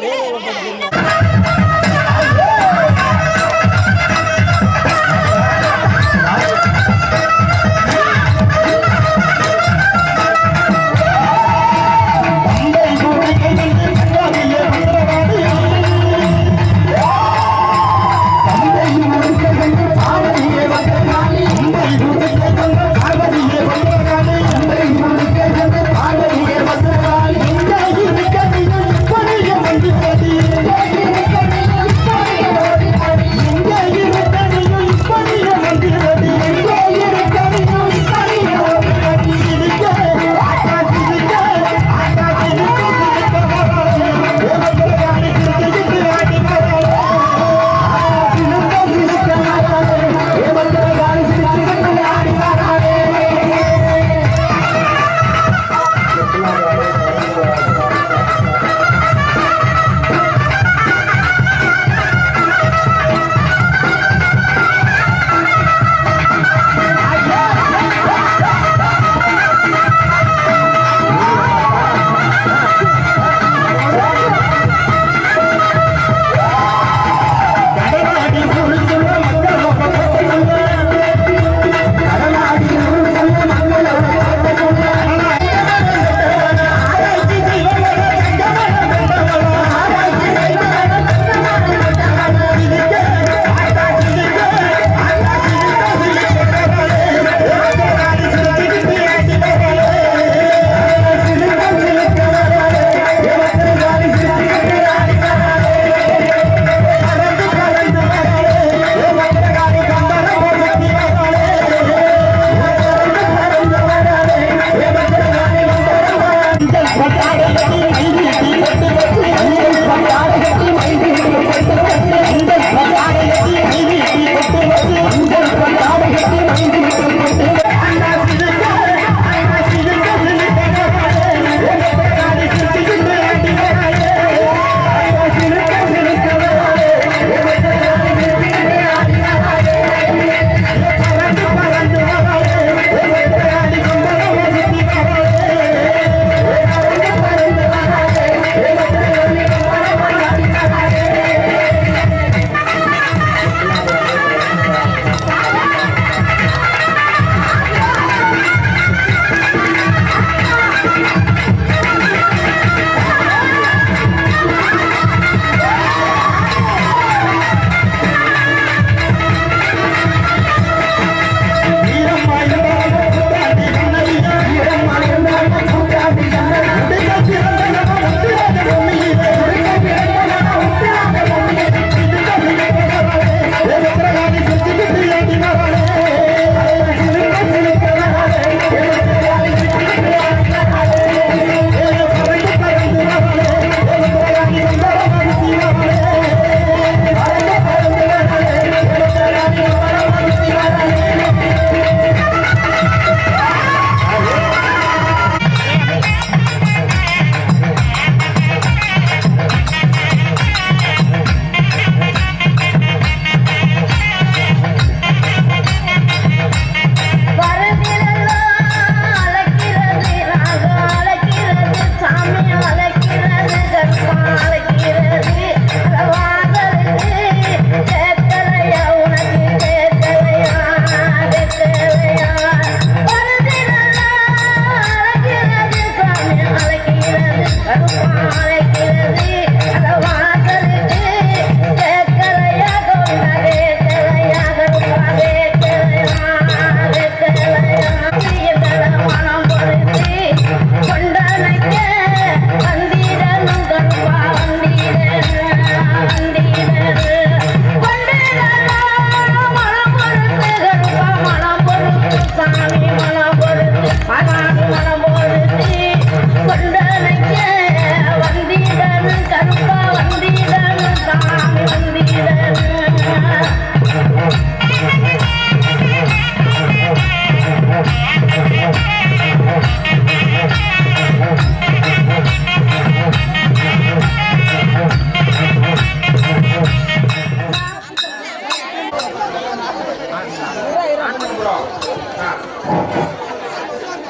¡Viva!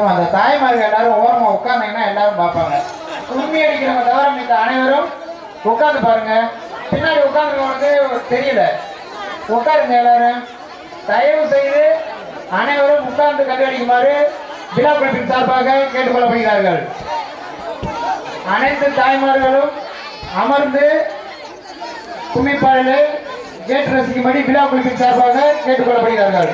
ஏம்மா, அந்த தாய்மார்கள் எல்லாரும் ஓரமா உட்கார்ந்தீங்கன்னா எல்லாரும் பார்ப்பாங்க. கும்மி அடிக்கிறவங்க தவிர மித்த அனைவரும் உட்காந்து பாருங்க. பின்னாடி உட்காந்துருக்கவனுக்கு தெரியல. உட்காருங்க எல்லாரும். தயவு செய்து அனைவரும் உட்கார்ந்து கண்டுபிடிக்குமாறு விழா குழுப்பின் சார்பாக கேட்டுக்கொள்ளப்படுகிறார்கள். அனைத்து தாய்மார்களும் அமர்ந்து கும்மிப்பாடலை கேட்டு ரசிக்கும்படி விழா குழுப்பின் சார்பாக கேட்டுக்கொள்ளப்படுகிறார்கள்.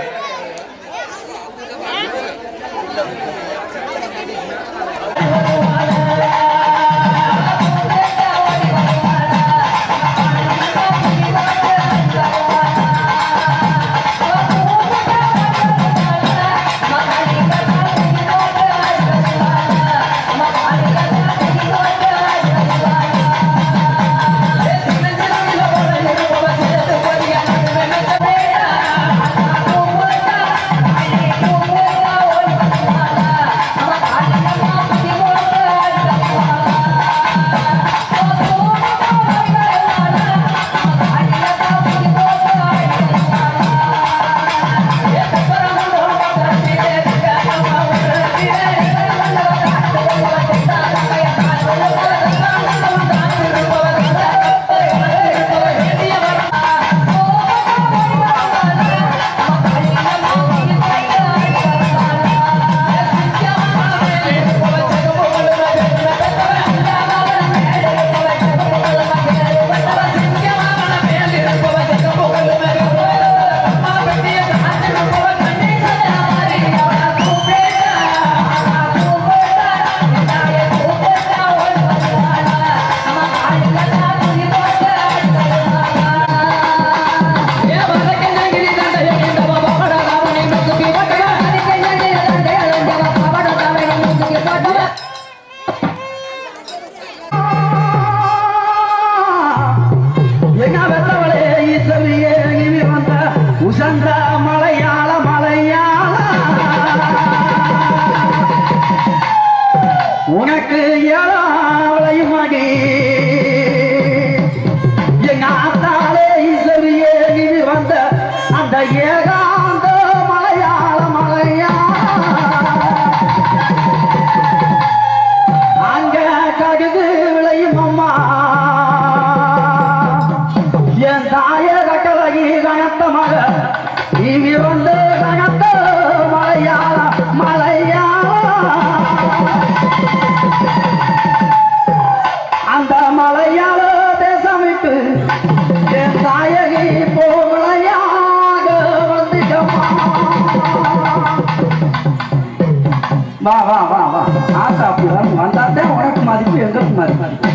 வா வா வா வா. ஆத்தா அப்படிதான் வந்தாத்தான் உனக்கு மதிப்பு எங்களுக்கு மதிப்பு.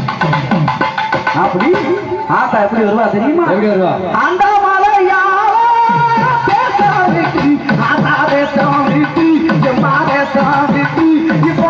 அப்படி? ஆத்தா எப்படி வருவா தெரியுமா? எப்படி வருவா? அந்த மலையாள பேசுறா ஆத்தா இப்போ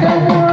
Thank you.